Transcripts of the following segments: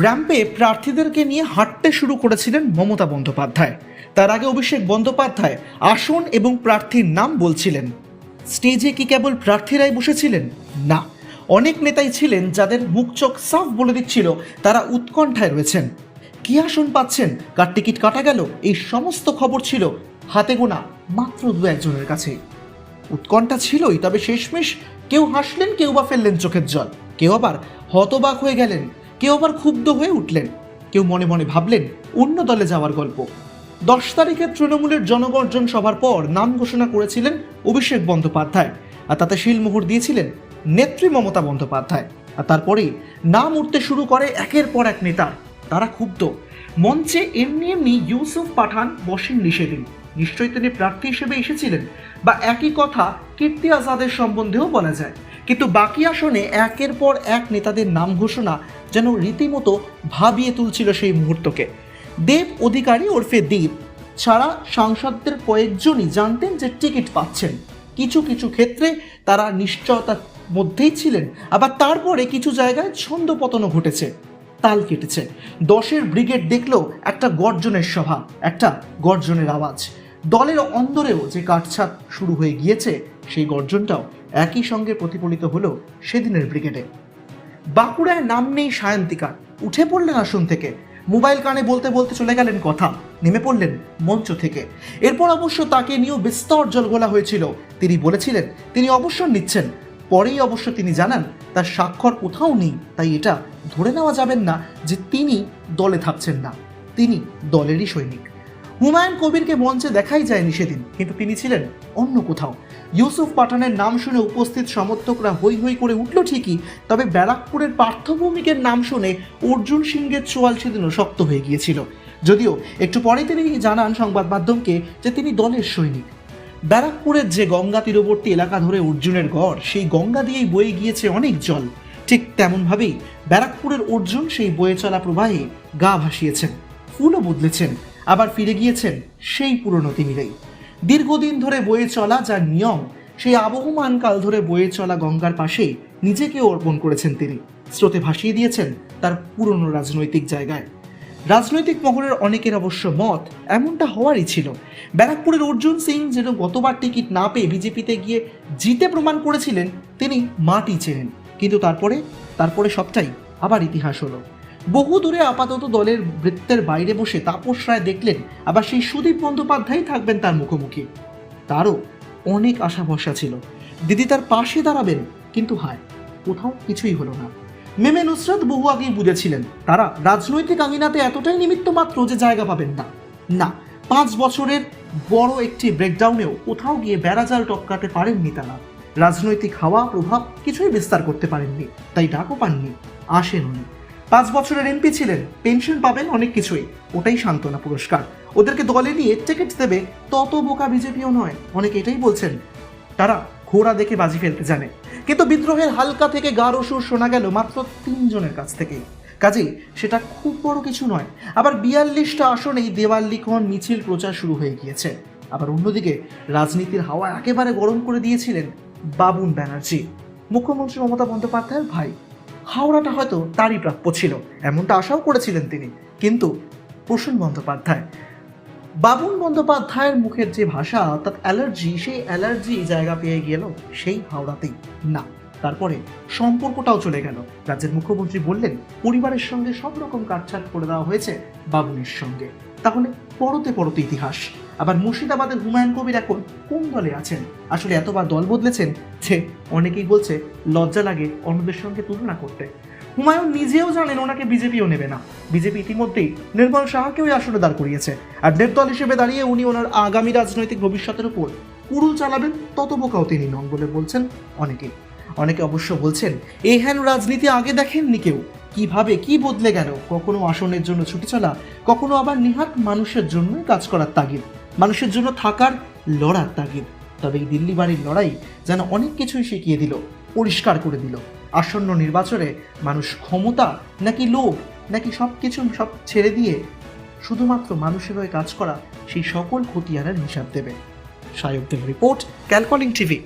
র্যাম্পে প্রার্থীদেরকে নিয়ে হাঁটতে শুরু করেছিলেন মমতা বন্দ্যোপাধ্যায়। তার আগে অভিষেক বন্দ্যোপাধ্যায় আসন এবং প্রার্থীর নাম বলছিলেন। স্টেজে কি কেবল প্রার্থীরাই বসেছিলেন? না। অনেক নেতাই ছিলেন যাদের মুখ চোখ সাফ বলে দিচ্ছিল তারা উৎকণ্ঠায় রয়েছেন। কি আসন পাচ্ছেন? কার টিকিট কাটা গেল? এই সমস্ত খবর ছিল হাতে গোনা মাত্র দু একজনের কাছে। উৎকণ্ঠা ছিলই, তবে শেষমেশ কেউ হাসলেন, কেউ বা ফেললেন চোখের জল। কেউ আবার হতবাক হয়ে গেলেন। কেউ আবার ক্ষুব্ধ হয়ে উঠলেন। কেউ মনে মনে ভাবলেন, অন্য দলে যাওয়ার গল্প। দশ তারিখে তৃণমূলের জনগর্জন সভার পর নাম ঘোষণা করেছিলেন অভিষেক বন্দ্যোপাধ্যায় আর তাতে শিলমোহর দিয়েছিলেন নেত্রী মমতা বন্দ্যোপাধ্যায়। আর তারপরেই নাম উঠতে শুরু করে একের পর এক নেতার তারা ক্ষুব্ধ। মঞ্চে এমনি এমনি ইউসুফ পাঠান বসেননি সেদিন। নিশ্চয়ই তিনি প্রার্থী হিসেবে এসেছিলেন বা একই কথা কীর্তি আজাদের সম্বন্ধেও বলা যায়। কিন্তু বাকি আসনে একের পর এক নেতাদের নাম ঘোষণা যেন রীতিমতো ভাবিয়ে তুলছিল সেই মুহূর্তকে। দেব অধিকারী ওরফে দীপ ছাড়া সাংসদদের কয়েকজনই জানতেন যে টিকিট পাচ্ছেন। কিছু কিছু ক্ষেত্রে তারা নিশ্চয়তার মধ্যেই ছিলেন, আবার তারপরে কিছু জায়গায় ছন্দপতনও ঘটেছে। তাল কেটেছে। দশের ব্রিগেড দেখলেও একটা গর্জনের সভা একটা গর্জনের আওয়াজ। দলের অন্দরেও যে কাটছাট শুরু হয়ে গিয়েছে, সেই গর্জনটাও একই সঙ্গে প্রতিফলিত হলো সেদিনের ব্রিগেডে। বাঁকুড়ায় নাম নেই সায়ন্তিকার উঠে পড়লেন আসন থেকে। মোবাইল কানে বলতে বলতে চলে গেলেন কথা। নেমে পড়লেন মঞ্চ থেকে। এরপর অবশ্য তাকে নিয়েও বিস্তর জলঘোলা হয়েছিল। তিনি বলেছিলেন, তিনি অবসর নিচ্ছেন। পরেই অবশ্য তিনি জানান, তার স্বাক্ষর কোথাও নেই, তাই এটা ধরে নেওয়া যাবেন না যে তিনি দলে থাকছেন না। তিনি দলেরই সৈনিক। হুমায়ুন কবিরকে মঞ্চে দেখাই যায়নি সেদিন, কিন্তু তিনি ছিলেন অন্য কোথাও। ইউসুফ পাঠানের নাম শুনে উপস্থিত সমর্থকরা হই হই করে উঠল ঠিকই, তবে ব্যারাকপুরের পার্থভৌমিকের নাম শুনে অর্জুন সিংহের চোয়াল সেদিনও শক্ত হয়ে গিয়েছিল। যদিও একটু পরে তিনি জানান সংবাদ মাধ্যমকে যে তিনি দলের সৈনিক। ব্যারাকপুরের যে গঙ্গা তীরবর্তী এলাকা ধরে অর্জুনের গড়, সেই গঙ্গা দিয়েই বয়ে গিয়েছে অনেক জল। ঠিক তেমনভাবেই ব্যারাকপুরের অর্জুন সেই বয়ে চলা প্রবাহে গা ভাসিয়েছেন, ফুলও বদলেছেন। আবার ফিরে গিয়েছেন সেই পুরনো তিমিরেই। দীর্ঘদিন ধরে বয়ে চলা যার নিয়ম, সেই আবহমান কাল ধরে বয়ে চলা গঙ্গার পাশেই নিজেকে অর্পণ করেছেন তিনি। স্রোতে ভাসিয়ে দিয়েছেন তার পুরনো রাজনৈতিক জায়গায়। রাজনৈতিক মহলের অনেকের অবশ্য মত এমনটা হওয়ারই ছিল। ব্যারাকপুরের অর্জুন সিং যেন গতবার টিকিট না পেয়ে বিজেপিতে গিয়ে জিতে প্রমাণ করেছিলেন, তিনি মাটি চেনেন। কিন্তু তারপরে তারপরে সবটাই আবার ইতিহাস হলো। বহু দূরে আপাতত দলের বৃত্তের বাইরে বসে তাপস রায় দেখলেন, আবার সেই সুদীপ বন্দ্যোপাধ্যায় থাকবেন তার মুখোমুখি। তারও অনেক আশা ভরসা ছিল। দিদি তার পাশে দাঁড়াবেন, কিন্তু হায়, কোথাও কিছুই হলো না। মেমে নুসরাত বহু আগেই বুঝেছিলেন, তারা রাজনৈতিক আঙিনাতে এতটাই নিমিত্ত মাত্র যে জায়গা পাবেন না। না, পাঁচ বছরের বড় একটি ব্রেকডাউনেও কোথাও গিয়ে বেড়াজাল টপকাতে পারেননি তারা। রাজনৈতিক হাওয়া, প্রভাব কিছুই বিস্তার করতে পারেননি, তাই ডাকও পাননি আসেন উনি পাঁচ বছরের এমপি ছিলেন, পেনশন পাবেন অনেক কিছুই। ওটাই সান্ত্বনা পুরস্কার। ওদেরকে দলে নিয়ে টিকিট দেবে তত বোকা বিজেপিও নয়, অনেকে এটাই বলছেন। তারা ঘোড়া দেখে বাজি ফেলতে জানে। কিন্তু বিদ্রোহের হালকা থেকে গাঢ় সুর শোনা গেল মাত্র তিনজনের কাছ থেকেই। কাজেই সেটা খুব বড় কিছু নয়। আবার বিয়াল্লিশটা আসনেই দেওয়াল, লিখন, মিছিল প্রচার শুরু হয়ে গিয়েছে। আবার অন্যদিকে রাজনীতির হাওয়া একেবারে গরম করে দিয়েছিলেন বাবুন ব্যানার্জি। মুখ্যমন্ত্রী মমতা বন্দ্যোপাধ্যায়ের ভাই। হাওড়াটা হয়তো তারই প্রাপ্য ছিল, এমনটা আশাও করেছিলেন তিনি। কিন্তু প্রসূন বন্দ্যোপাধ্যায় বাবুন বন্দ্যোপাধ্যায়ের মুখের যে ভাষা, অর্থাৎ অ্যালার্জি, সেই অ্যালার্জি জায়গা পেয়ে গেল সেই হাওড়াতেই না। তারপরে সম্পর্কটাও চলে গেল। রাজ্যের মুখ্যমন্ত্রী বললেন, পরিবারের সঙ্গে সব রকম কাটছাট করে দেওয়া হয়েছে বাবুনের সঙ্গে। তাহলে পরতে পরতে ইতিহাস। আবার মুর্শিদাবাদের হুমায়ুন কবির এখন কোন দলে আছেন? আসলে এতবার দল বদলেছেন যে অনেকেই বলছে, লজ্জা লাগে অন্যদের সঙ্গে তুলনা করতে। হুমায়ুন নিজেও জানেন ওনাকে বিজেপিও নেবে না। বিজেপি ইতিমধ্যেই নির্মল সাহাকেও এই আসনে দাঁড় করিয়েছে। আর নির্দল হিসেবে দাঁড়িয়ে উনি ওনার আগামী রাজনৈতিক ভবিষ্যতের উপর কুড়ুল চালাবেন তত বোকাও তিনি নন বলে বলছেন অনেকেই। অনেকে অবশ্য বলছেন, এই হেন রাজনীতি আগে দেখেননি কেউ। কীভাবে, কি বদলে গেল? কখনো আসনের জন্য ছুটি চলা, কখনো আবার নিহাত মানুষের জন্যই কাজ করার তাগিদ। মানুষের জন্য থাকার লড়ার তাগিদ। তবে এই দিল্লি বাড়ির লড়াই যেন অনেক কিছুই শিখিয়ে দিল, পরিষ্কার করে দিল। আসন্ন নির্বাচনে মানুষ ক্ষমতা নাকি লোভ, নাকি সব কিছু সব ছেড়ে দিয়ে শুধুমাত্র মানুষের হয়ে কাজ করা, সেই সকল খতিয়ানের হিসাব দেবে। সায়কদের রিপোর্ট, ক্যালকলিং টিভি,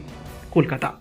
কলকাতা।